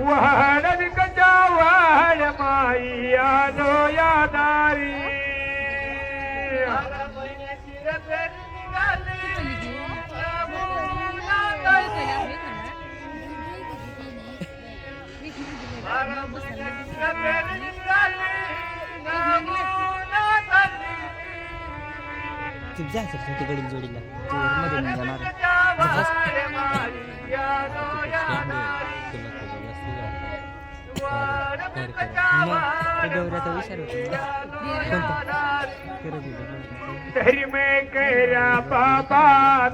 وهنا بك جوال معي يا نو يا داري जायचं तिकडून जोडीला मध्ये जाणार गौऱ्याचा विचार होता तरी करा बाबा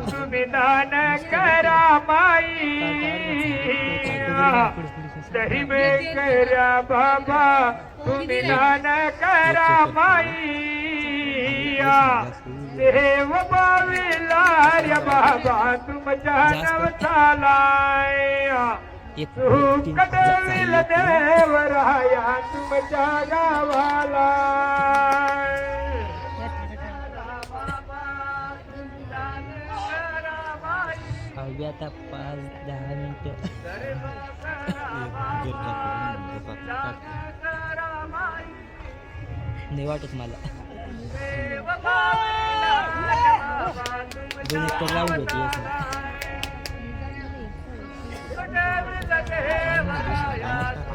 तुम्ही दान करा माई तरी मैं करा बाबा तुम्ही दान करा माई देव बाविला रे बाबा तुमच्या नवसालाय एक देवराया तुमच्या गावाला. आता पाच दहा मिनिटं. नाही वाटत मला. दोन एक लावून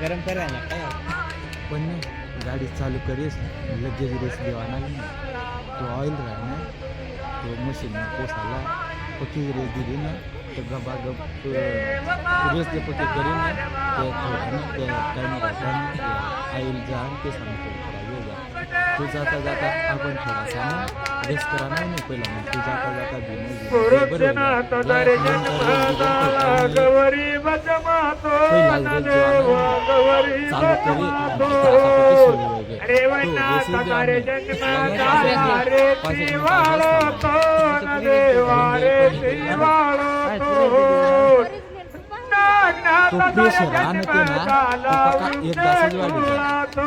गरम करायला काय पण नाही गाडी चालू करीस लगेच रेस देवा लागली ना. तो ऑइल राहा ना तो मशीन पोस आला पक्की रेस दिली ना. तर गबा गब रेस जे पक्की करीन ना. ते राहता ऑइल जा ते सांगतो. तू जाता जाता आपण थोडासा ना रेस करा नाही. ना पहिला मग तू जाता जाता शिवाळो तो देवा रे शिवाळो तो नागनाथ तो तारे pressure आणते जन्म ना, तो पक्का एक तासच वाढीचा.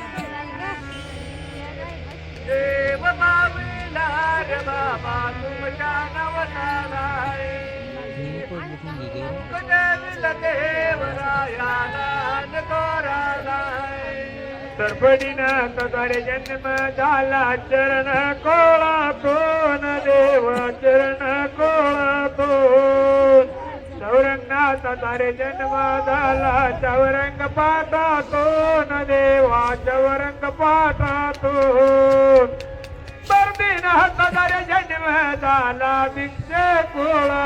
पब्लिक नाही गेली तारे जन्म झाला चरण कोळा कोण देव चरण कोळा कोण चौरंगाचा तारे जन्म झाला चौरंग पाता कोण देवा चौरंग पाता तो परदीनाथ तारे जन्म झाला भिक्षे कोळा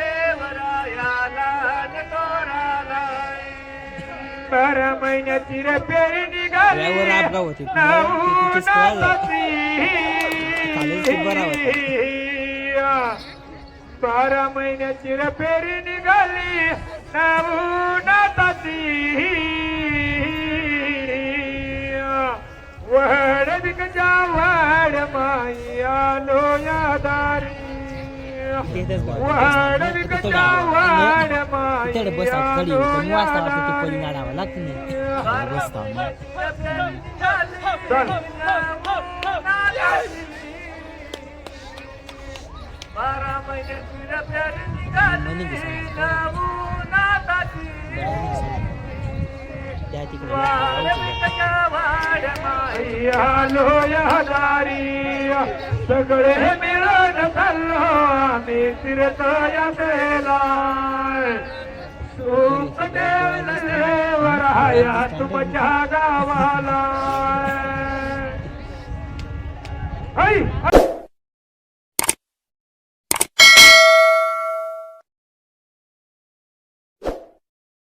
बारा महिन्याची रे पेरी निघाली. नऊ? नाताची. बरा महिन्याची रे पेरी निघाली नऊ नाताची तिकडे बस आलो कमी वाजता या वाजता ते पडी दारी. नाडावं लागतं नाही रस्ता ना. चल. म्हणे की सांग. त्या तिकडे आलो या दारी. सगळे मिळून चाललो आम्ही तीर्थ यात्रेला सुख देवराया तुमच्या गावाला.